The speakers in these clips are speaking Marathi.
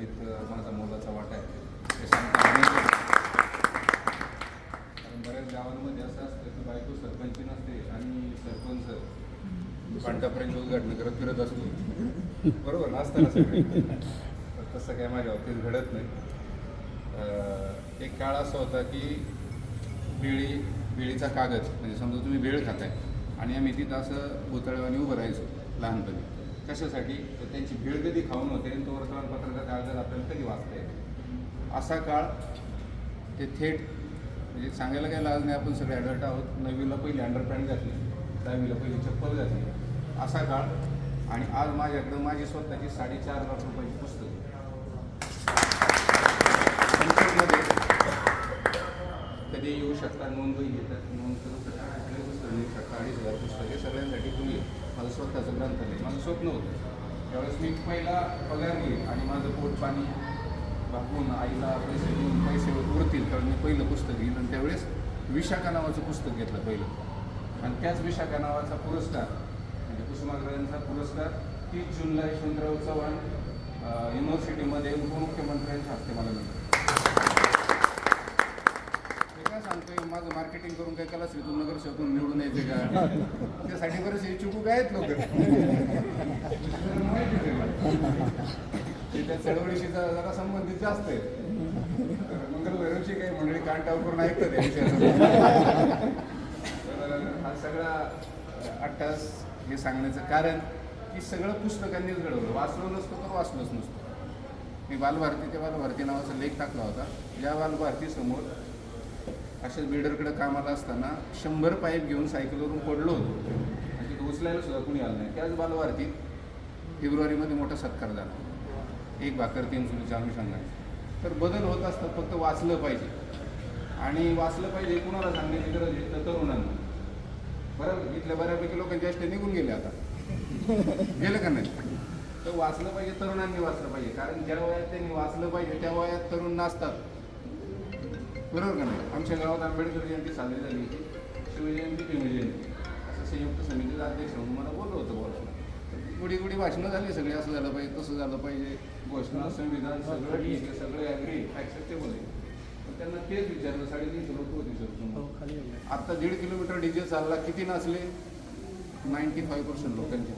घडवणीत माझा मोलाचा वाटा आहे. कारण बऱ्याच गावांमध्ये असं असतं की बायको सरपंची नसते आणि सरपंच पांटापर्यंत उद्घाटन करत फिरत असतो. बरोबर ना असतं सगळे? तर तसं काय माझ्या बाबतीत घडत नाही. एक काळ असा होता की बिळी बिळीचा कागद म्हणजे समजा तुम्ही बेळ खाताय आणि आम्ही तिथं असं भुतळवानी उभं राहायचो लहानपणी. कशासाठी? तर त्यांची भेळ कधी खाऊन होते आणि तो वर्तमानपत्राचा कागद आपल्याला कधी वाचता येते असा काळ ते थेट म्हणजे सांगायला काय लाज नाही आपण सगळे ॲडल्ट आहोत. नववीला पहिली अंडरपॅन्ट घातली दहावीला पहिली चप्पल घातली. असा काळ आणि आज माझ्याकडं माझी स्वतःची साडेचार लाख रुपयाची पुस्तक. कधी येऊ शकता नोंदही घेतात नोंद करू शकता कुठले पुस्तक लिहू शकता. अडीच हजार पुस्तके हे सगळ्यांसाठी तुम्ही माझं स्वतःचं ग्रंथालय माझं स्वप्न होतं. त्यावेळेस मी पहिला पगार घेईन आणि माझं पोट पाणी भागून आईला पैसे देऊन पैसे उरतील कारण मी पहिलं पुस्तक घेईन. आणि त्यावेळेस विशाखा नावाचं पुस्तक घेतलं पहिलं. आणि त्याच विशाखा नावाचा पुरस्कार म्हणजे कुसुमाग्रजांचा पुरस्कार तीस जूनला यशवंतराव चव्हाण युनिव्हर्सिटीमध्ये उपमुख्यमंत्र्यांच्या हस्ते मला मिळतो मी काय सांगतोय? माझं मार्केटिंग करून काय केला श्रीतून नगर शोधून निवडून यायचे का? त्यासाठी बरेच इच्छुक आहेत लोक. त्या चळवळीशी जरा संबंधित जास्त आहे मंगल मंगलभैरवची काही मंडळी कांटावर करून ऐकतात तर हा सगळा अट्टास हे सांगण्याचं कारण की सगळं पुस्तकांनीच घडवलं. वाचलो नसतो तर वाचलोच नसतो. मी बालभारती ते बालभारती नावाचा लेख टाकला होता. या बालभारतीसमोर अशाच बिल्डरकडे कामाला असताना शंभर पाईप घेऊन सायकलवरून पडलो होतो. आणि तिथं उचलायला सुद्धा कुणी आलं नाही. त्याच बालवारतीत फेब्रुवारीमध्ये मोठा सत्कार झाला. एक भाकर तीन चुलीच्या अनुषंगाने तर बदल होत असतात फक्त वाचलं पाहिजे. आणि वाचलं पाहिजे कुणाला सांगण्याची गरज आहे? तर तरुणांना. बरं इथल्या बऱ्यापैकी लोकांचे अष्ट निघून गेले आता. गेलं का नाही? तर वाचलं पाहिजे तरुणांनी वाचलं पाहिजे. कारण ज्या वयात त्यांनी वाचलं पाहिजे त्या वयात तरुण नाचतात बरोबर का नाही? आमच्या गावात आंबेडकर जयंती साजरी झाली. होती शिवजयंती भीमजयंती असं संयुक्त समितीचा अध्यक्ष म्हणून मला बोललं होतं बोलायला. गुडी गुडी भाषणं झाली सगळे असं झालं पाहिजे तसं झालं पाहिजे. घोषणा संविधान सगळं ठीक आहे सगळे ॲग्री ॲक्सेप्टेबल आहे. पण त्यांना तेच विचारलं साडेतीनशे लोक होती सर समोर आता दीड किलोमीटर डीजे चालला किती नाचले? नाईन्टी फाईव्ह पर्सेंट लोकांची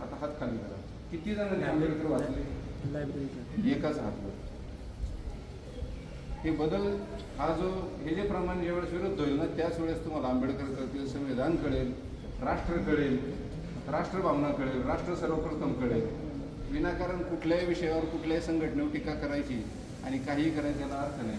आता हात खाली करा. किती जणांनी आंबेडकर वाचले? एकाच हातवर. हे बदल हा जो हे जे प्रमाण ज्यावेळेस विरुद्ध होईल ना त्याच वेळेस तुम्हाला आंबेडकर कळतील संविधान कळेल राष्ट्र कळेल राष्ट्रभावना कळेल राष्ट्र सर्वप्रथम कळेल. विनाकारण कुठल्याही विषयावर कुठल्याही संघटनेवर टीका करायची आणि काहीही करायचं याला अर्थ नाही.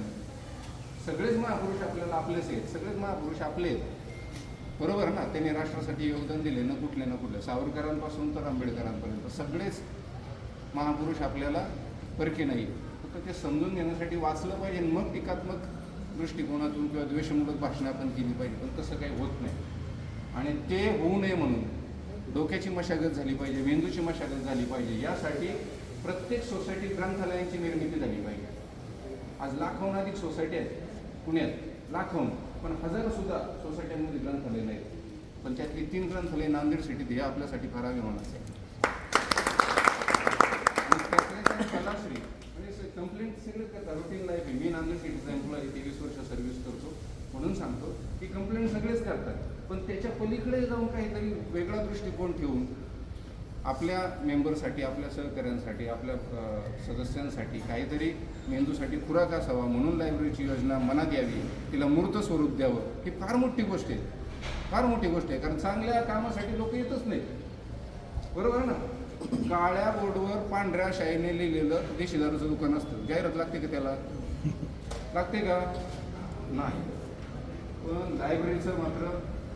सगळेच महापुरुष आपल्याला आपलेच आहेत सगळेच महापुरुष आपले आहेत. बरोबर ना? त्यांनी राष्ट्रासाठी योगदान दिले ना कुठले ना कुठले सावरकरांपासून तर आंबेडकरांपर्यंत. सगळेच महापुरुष आपल्याला परके नाही फक्त ते समजून घेण्यासाठी वाचलं पाहिजे आणि मग टीकात्मक दृष्टिकोनातून किंवा द्वेषमूलक भाषणं आपण केली पाहिजे पण तसं काही होत नाही. आणि ते होऊ नये म्हणून डोक्याची मशागत झाली पाहिजे मेंदूची मशागत झाली पाहिजे यासाठी प्रत्येक सोसायटी ग्रंथालयांची निर्मिती झाली पाहिजे. आज लाखोहून अधिक सोसायटी आहेत पुण्यात लाखोहून पण हजारोसुद्धा सोसायट्यांमध्ये ग्रंथालय नाहीत. पण त्यातली तीन ग्रंथालय नांदेड सिटीत हे आपल्यासाठी फार अभिमानाचं आहे. त्यातल्या कलाश्री कंप्लेंट सगळे करतात? रुटीन लाईफ आहे. मी नांदेड सिटीचा एम्प्लॉई तेवीस वर्ष सर्व्हिस करतो. म्हणून सांगतो की कंप्लेंट सगळेच करतात. पण त्याच्या पलीकडे जाऊन काहीतरी वेगळा दृष्टिकोन ठेवून आपल्या मेंबरसाठी आपल्या सहकाऱ्यांसाठी आपल्या सदस्यांसाठी काहीतरी मेंदूसाठी खुराक असावा म्हणून लायब्ररीची योजना मनात यावी. तिला मूर्त स्वरूप द्यावं. ही फार मोठी गोष्ट आहे. फार मोठी गोष्ट आहे. कारण चांगल्या कामासाठी लोक येतच नाहीत. बरोबर ना? काळ्या बोर्डवर पांढऱ्या शाईने लिहिलेलं देशी दारूचं दुकान असतं. जाहिरात लागते का त्याला? लागते का? नाही. पण लायब्ररीचं मात्र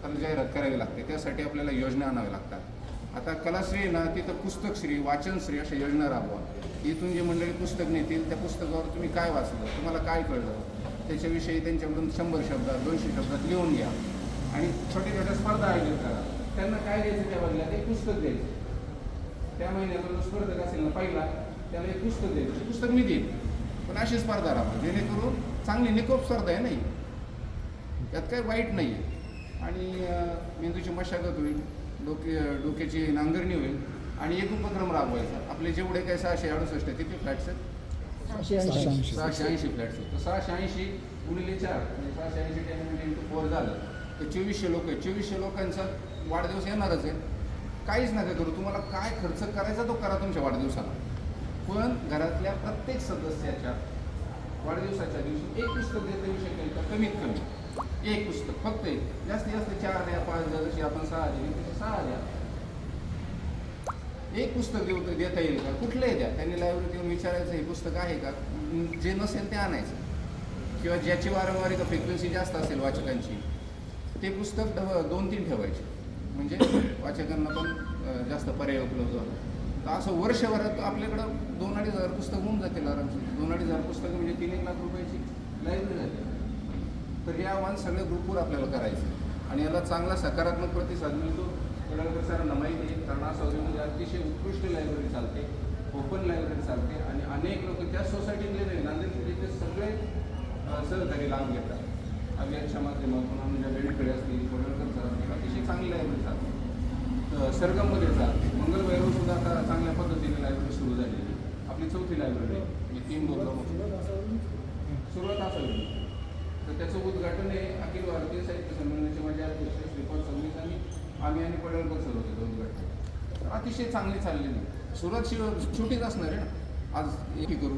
त्याला जाहिरात करावी लागते. त्यासाठी आपल्याला योजना आणाव्या लागतात. आता कलाश्री आहे ना तिथं पुस्तकश्री वाचनश्री अशा योजना राबवा. इथून जे मंडळी पुस्तक नेतील त्या पुस्तकावर तुम्ही काय वाचलं? तुम्हाला काय कळलं? त्याच्याविषयी त्यांच्याकडून शंभर शब्दात दोनशे शब्दात लिहून घ्या. आणि छोट्या छोट्या स्पर्धा आयोजित करा. त्यांना काय द्यायचं त्या बदल्या ते पुस्तक द्यायचं. त्या महिन्याचा जो स्पर्धक असेल ना पहिला त्याला एक पुस्तक द्यायचं. ते पुस्तक मी देईन. पण अशी स्पर्धा राहा जेणेकरून चांगली निकोप स्पर्धा आहे नाही त्यात काही वाईट नाही आहे. आणि मेंदूची मशागत होईल डोके डोक्याची नांगरणी होईल आणि एक उपक्रम राबवायचा. आपले जेवढे काय सहाशे अडुसष्ट आहे किती फ्लॅट्स आहेत? सहाशे ऐंशी. सहाशे ऐंशी. फ्लॅट्स आहेत. तर सहाशे ऐंशी गुणिले चार म्हणजे सहाशे ऐंशी टेन इंटू फोर झालं. तर चोवीसशे लोक आहेत. चोवीसशे लोकांचा वाढदिवस येणारच आहे. काहीच नका करू. तुम्हाला काय खर्च करायचा तो करा तुमच्या वाढदिवसाला. पण घरातल्या प्रत्येक सदस्याच्या वाढदिवसाच्या दिवशी एक पुस्तक देता येऊ शकेल का? कमीत कमी. एक पुस्तक फक्त एक. जास्तीत जास्त चार द्या पाच द्या जशी आपण सहा दिली तशी सहा द्या. एक पुस्तक देऊ देता येईल का? कुठलंही द्या. त्यांनी लायब्ररीत येऊन विचारायचं हे पुस्तक आहे का? जे नसेल ते आणायचं. किंवा ज्याची वारंवारी का फ्रिक्वेन्सी जास्त असेल वाचकांची ते पुस्तक दोन तीन ठेवायचे. म्हणजे वाचकांना पण जास्त पर्याय उपलब्ध होतात तर असं वर्षभरात आपल्याकडं दोन अडीच हजार पुस्तक होऊन जातील आरामशीर. दोन अडीच हजार पुस्तकं म्हणजे तीन एक लाख रुपयाची लायब्ररी झाली. तर हे आव्हान सगळ्या ग्रुपवर आपल्याला करायचं आणि याला चांगला सकारात्मक प्रतिसाद मिळतो. पडळकर सरांना माहिती आहे कारण असं म्हणजे अतिशय उत्कृष्ट लायब्ररी चालते ओपन लायब्ररी चालते आणि अनेक लोक त्या सोसायटीतले नाही नांदेड जिल्ह्यातले सगळे सहकारी लाभ घेतात. अभियानच्या माध्यमातून आम्ही ज्या वेळीकडे असतील पडळकर सर अतिशय चांगली लायब्ररी चालते तर सरगममध्ये चालते मंगलवैरव सुद्धा आता चांगल्या पद्धतीने लायब्ररी सुरू झालेली आपली चौथी लायब्ररी मी म्हणजे तीन बोललो सुरुवात असावी. तर त्याचं उद्घाटन हे अखिल भारतीय साहित्य संमेलनाचे माझे अध्यक्ष श्रीपाद संगीत आणि आम्ही आणि पडळकर सर होते दोन उद्घाटन अतिशय चांगली चाललेली. सुरुवात शिव छोटीच असणार आहे ना. आज एकी करू.